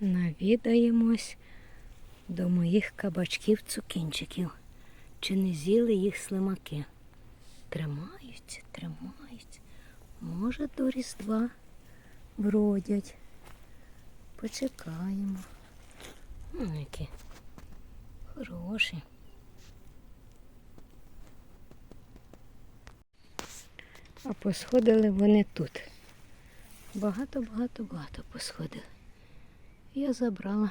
навідаємось до моїх кабачків-цукінчиків. Чи не з'їли їх слимаки? Тримаються, тримаються. Може, до Різдва вродять. Почекаємо. Ну, які хороші. А посходили вони тут. Багато, багато, багато посходили. Я забрала.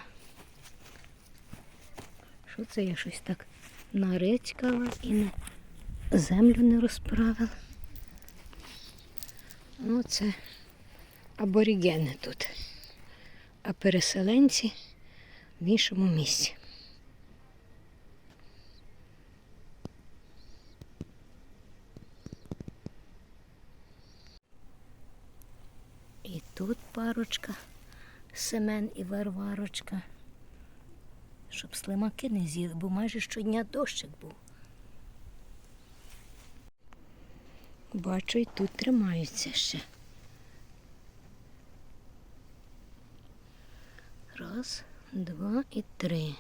Що це я щось так наречкала і не землю не розправила. Ну, це аборігени тут. А переселенці в іншому місці. І тут парочка, Семен і Варварочка. Щоб слимаки не з'їли, бо майже щодня дощик був. Бачу, і тут тримаються ще. Раз, два і три.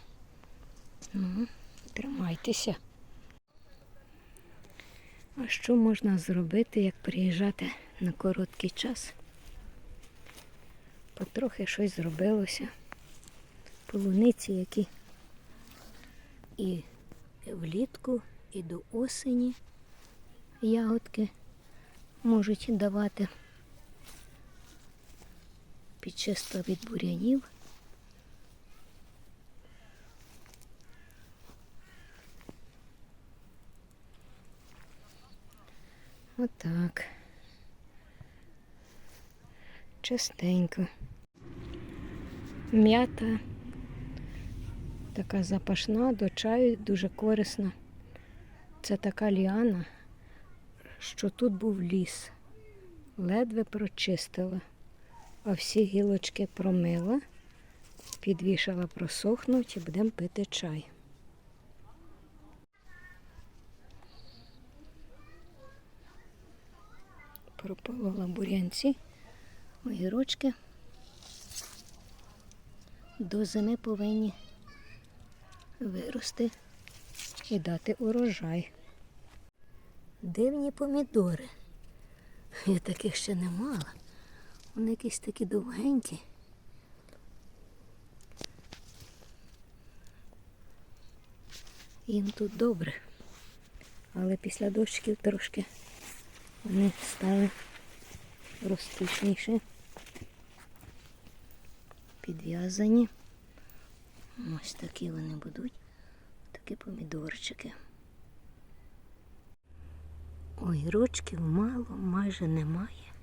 Ну, тримайтеся. А що можна зробити, як приїжджати на короткий час? Потрохи щось зробилося. Полуниці, які і влітку, і до осені ягодки можуть давати підчисто від бурянів. Отак. Частенько. М'ята така запашна, до чаю дуже корисна. Це така ліана, що тут був ліс. Ледве прочистила, а всі гілочки промила, підвішала просохнуть і будемо пити чай. Прополола бурянці, огірочки. До зими повинні вирости і дати урожай. Дивні помідори. Я таких ще не мала. Вони якісь такі довгенькі. Їм тут добре. Але після дощиків трошки вони стали розкішніші, підв'язані. Ось такі вони будуть. Такі помідорчики. Огірочків мало, майже немає.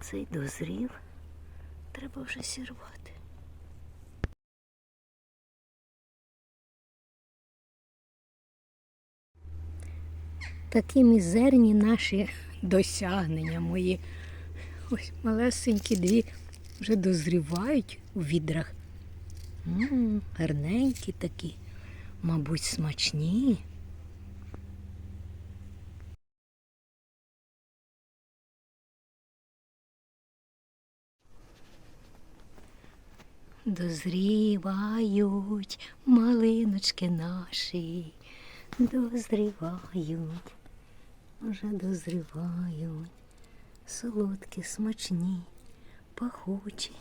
Цей дозрів. Треба вже сірвати. Такі мізерні наші досягнення мої. Ось малесенькі дві вже дозрівають у відрах. Гарненькі такі, мабуть, смачні. Дозрівають малиночки наші, дозрівають, вже дозрівають, солодкі, смачні, пахучі.